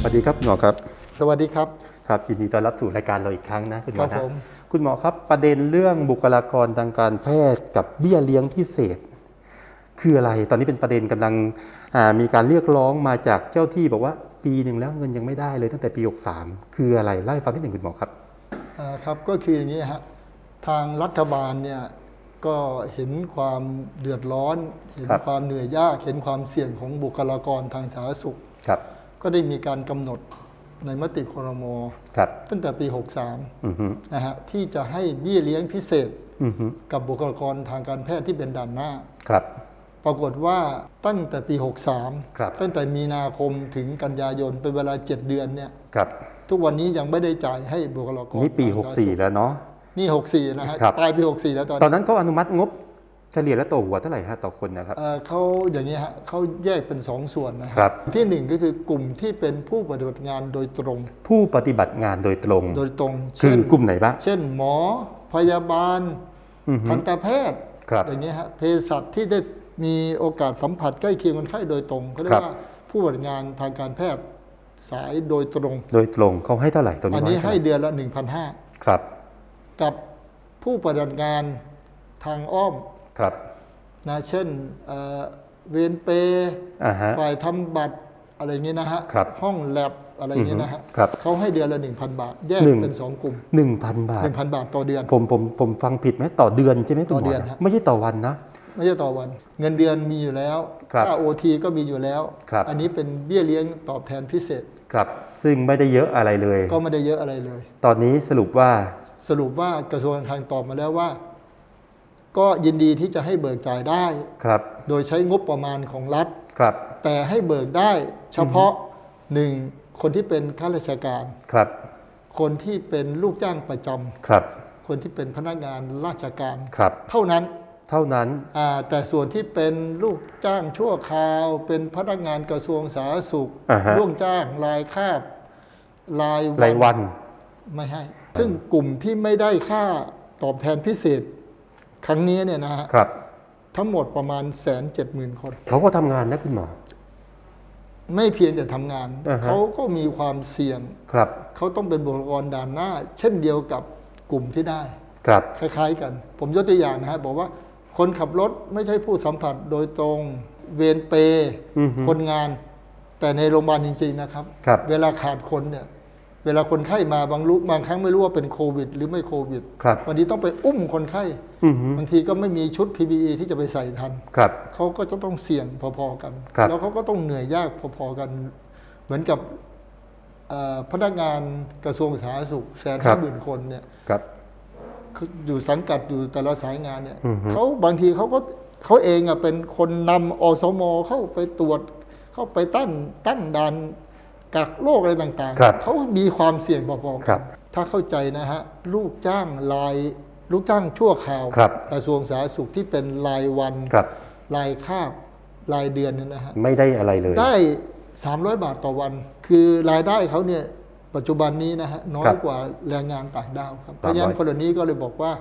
สวัสดีครับคุณหมอครับ สวัสดีครับ ครับยินดีต้อนรับสู่รายการเราอีกครั้งนะคุณหมอครันะบผมคุณหมอครับประเด็นเรื่องบุคลากรทางการแพทย์กับเบี้ยเลี้ยงพิเศษ คืออะไรตอนนี้เป็นประเด็นกำลังอ่ามีการเรียกร้องมาจากเจ้าที่บอกว่าปีหนึ่งแล้วเงินยังไม่ได้เลยตั้งแต่ปี 63 คืออะไรเล่าให้ฟังนิดหนึ่งคุณหมอครับอ่าครับก็คืออย่างนี้ฮะทางรัฐบาลเนี่ยก็เห็นความเดือดร้อน เห็นครับความเหนื่อยยาก เห็นความเสี่ยงของบุคลากรทางสาธารณสุขครับ ก็ได้มีการกำหนดในมติครมครับตั้งแต่ปี อือฮึ63นะฮะที่จะให้เบี้ยเลี้ยงพิเศษอือฮึกับบุคลากรทางการแพทย์ที่เป็นด่านหน้า ครับ ปรากฏว่าตั้งแต่ปี ครับ 63 ตั้งแต่มีนาคมถึงกันยายนเป็นเวลา 7 เดือนเนี่ยครับทุกวันนี้ยังไม่ได้จ่ายให้บุคลากรนี่ปี ทางสาธารณสุข64 แล้วเนาะ นี่ 64 นะฮะครับ ปลายปี 64 แล้วตอนตอนี้นนั้นก็อนุมัติงบ เฉลี่ยแล้วต่อหัวเท่าไหร่ฮะต่อคนนะครับ เอ่อเขาอย่างนี้ฮะเขาแยกเป็น2ส่วนนะฮะครับ ที่หนึ่งก็คือกลุ่มที่เป็นผู้ปฏิบัติงานโดยตรงผู้ปฏิบัติงานโดยตรง โดยตรงคืเช่อนกลุ่มไหนบ้าง เช่นหมอพยาบาลอือฮึทันตแพทย์ครับอย่างนี้ยฮะเภสัชที่ได้มีโอกาสสัมผัสใกล้เคียงคนไข้โดยตรงเขาเรียครักบ ว่าผู้ปฏิบัติงานทางการแพทย์สายโดยตรง โดยตรงเขาให้เท่าไหร่ตรงอันนี้นี้เขาให้เท่าไหร่เดือนละ 1,500 ครับ กับผู้ปฏิบัติงานทางอ้อม ครับนะเช่นเอ่อเวรเปรย์อ่าฮะฝ่ายทำบัตรอะไรอย่างนี้นะฮะครับห้องแลบอะไรอย่างนี้นะฮะอือฮึครับเขาให้เดือนละ1,000 บาท แยกหนึ่งเป็น 2 กลุ่มหนึ่งพันบาท 1,000 บาทต่อเดือน ผมผมผมฟังผิดไหมต่อเดือนใช่ไหมคุณหมต่อเดือนนะฮะไม่ใช่ต่อวันนะ ไม่ใช่ต่อวัน เงินเดือนมีอยู่แล้วครับค่าโอทีก็มีอยู่แล้วครับอันนี้เป็นเบี้ยเลี้ยงตอบแทนพิเศษครับ ซึ่งไม่ได้เยอะอะไรเลย ก็ไม่ได้เยอะอะไรเลย ตอนนี้สรุปว่าสรุปว่ากระทรวงการคลังตอบมาแล้วว่า ก็ยินดีที่จะให้เบิกจ่ายได้ ครับ โดยใช้งบประมาณของรัฐ ครับ แต่ให้เบิกได้เฉพาะหนึ่งคนที่เป็นข้าราชการ ครับ คนที่เป็นลูกจ้างประจำครับคนที่เป็นพนักงานราชการ ครับ เท่านั้นเท่านั้น อ่าแต่ส่วนที่เป็นลูกจ้างชั่วคราว เป็นพนักงานกระทรวงสาธารณสุขอ่าฮะ ลูกจ้างรายคาบรายรายวัน ไม่ให้ ซึ่งกลุ่มที่ไม่ได้ค่าตอบแทนพิเศษ ครั้งนี้เนี่ยนะฮะครับ ทั้งหมดประมาณแสนเจ็ดหมื่นคน เขาก็ทำงานนะคุณหมอ ไม่เพียงแต่ทำงาน อ่าฮะ เขาก็มีความเสี่ยง ครับ เขาต้องเป็นบุคลากรด่านหน้า เช่นเดียวกับกลุ่มที่ได้ ครับ คล้ายๆกัน ผมยกตัวอย่างนะฮะบอกว่าคนขับรถไม่ใช่ผู้สัมผัสโดยตรงเวรเปรย์อือฮึคนงาน แต่ในโรงพยาบาลจริง ๆ นะครับ ครับ เวลาขาดคนเนี่ย เวลาคนไข้มาบางรู้บางครั้งไม่รู้ว่าเป็นโควิด หรือไม่โควิดครับบางทีต้องไปอุ้มคนไข้อือฮึบางทีก็ไม่มีชุด PPE ที่จะไปใส่ทันครับเขาก็จะต้องเสี่ยงพอๆกันครับแล้วเขาก็ต้องเหนื่อยยากพอๆกัน เหมือนกับเอ่อพนักงานกระทรวงสาธารณสุขแสนห้าหมื่นคนเนี่ยครับเขาอยู่สังกัดอยู่แต่ละสายงานเนี่ยอือฮึเขาบางทีเขาก็เขาเองอะเป็นคนนำอสมเข้าไปตรวจ เข้าไปตั้งตั้งด่าน กักโรคอะไรต่างครับๆ เขามีความเสี่ยงพอๆครักับนถ้าเข้าใจนะฮะ ลูกจ้างราย ลูกจ้างชั่วคราว ครับ กระทรวงสาธารณสุขที่เป็นรายวัน ครับ รายคาบ รายเดือนเนี่ยนะฮะ ไม่ได้อะไรเลย ได้ 300 บาทต่อวัน คือรายได้เขาเนี่ยปัจจุบันนี้นะฮะน้อครัยบกว่าแรงงานต่างด้าวครับเพสามร้อยราะฉะนั้นคนเหล่านี้ก็เลยบอกว่า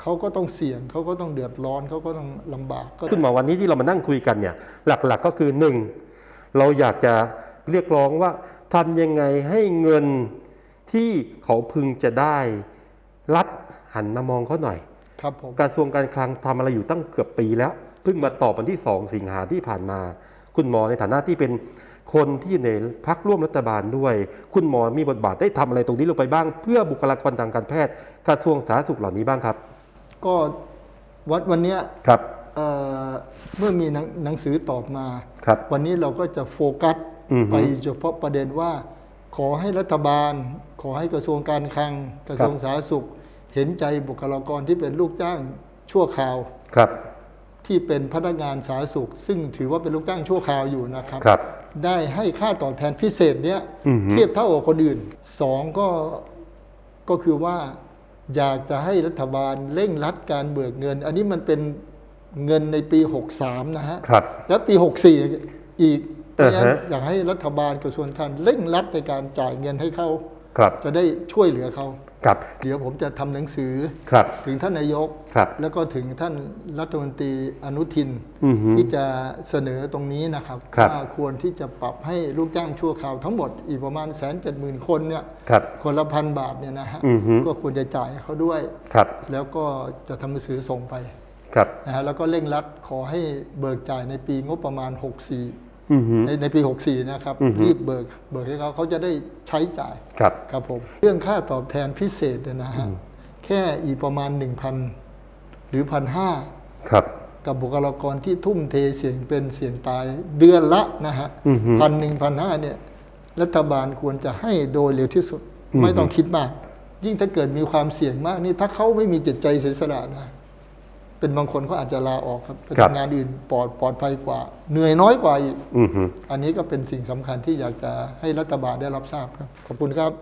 เขาก็ต้องเสี่ยงเขาก็ต้องเดือดร้อนเขาก็ต้องลำบากก็ คุณหมอวันนี้ที่เรามานั่งคุยกันเนี่ย หลักๆก็คือหนึ่งเราอยากจะ เรียกร้องว่าทำยังไงให้เงินที่เขาพึงจะได้ รัฐหันมามองเขาหน่อย ครับผมกระทรวงการคลังทำอะไรอยู่ตั้งเกือบปีแล้ว เพิ่งมาตอบวันที่ 2 สิงหาที่ผ่านมา คุณหมอในฐานะที่เป็นคนที่อยู่ในพักร่วมรัฐบาลด้วย คุณหมอมีบทบาทได้ทำอะไรตรงนี้ลงไปบ้าง เพื่อบุคลากรทางการแพทย์กระทรวงสาธารณสุขเหล่านี้บ้างครับ ก็วันวันเนี้ยครับเอ่อเมื่อมีหนังหนังสือตอบมาครับวันนี้เราก็จะโฟกัสอือฮึ ไปเฉพาะประเด็นว่า ขอให้รัฐบาล ขอให้กระทรวงการคลัง กระทรวงสาธารณสุข เห็นใจบุคลากรที่เป็นลูกจ้างชั่วคราวครับ ที่เป็นพนักงานสาธารณสุข ซึ่งถือว่าเป็นลูกจ้างชั่วคราวอยู่นะครับครับ ได้ให้ค่าตอบแทนพิเศษเนี้ยอือฮึเทียบเท่ากับคนอื่นสองก็ก็คือว่าอยากจะให้รัฐบาลเร่งรัดการเบิกเงิน อันนี้มันเป็นเงินในปี 63 นะฮะ ครับ แล้วปี 64 อีก เพราะฉะนั้นอ่าฮะอยากให้รัฐบาลกระทรวงการเร่งรัดในการจ่ายเงินให้เขาครับจะได้ช่วยเหลือเขาครับเดี๋ยวผมจะทำหนังสือครับถึงท่านนายกครับแล้วก็ถึงท่านรัฐมนตรีอนุทินอือฮึที่จะเสนอตรงนี้นะครับครับว่าควรที่จะปรับให้ลูกจ้างชั่วคราวทั้งหมดอีกประมาณแสนเจ็ดหมื่นคนเนี่ยครับคนละพันบาทเนี่ยนะฮะอือฮึก็ควรจะจ่ายให้เขาด้วยครับแล้วก็จะทำหนังสือส่งไปครับนะฮะแล้วก็เร่งรัดขอให้เบิกจ่ายในปีงบประมาณ 64อือฮึ ในในปี 64 นะครับอือฮึรีบเบิกเบิกให้เขาเขาจะได้ใช้จ่ายครับครับผมเรื่องค่าตอบแทนพิเศษเนี่ยนะฮะแค่อีกประมาณ 1,000 หรือ 1,500ครับกับบุคลากรที่ทุ่มเทเสียงเป็นเสียงตายเดือนละนะฮะอือฮึพันหนึ่งพันห้าเนี่ย รัฐบาลควรจะให้โดยเร็วที่สุดอือฮึไม่ต้องคิดมาก ยิ่งถ้าเกิดมีความเสี่ยงมากนี่ถ้าเขาไม่มีจิตใจเสียสละนะ เป็นบางคนเขาอาจจะลาออกครับไปทำงานอื่นปลอดปลอดภัยกว่า เหนื่อยน้อยกว่าอีกอือฮึ อันนี้ก็เป็นสิ่งสำคัญที่อยากจะให้รัฐบาลได้รับทราบครับ ขอบคุณครับ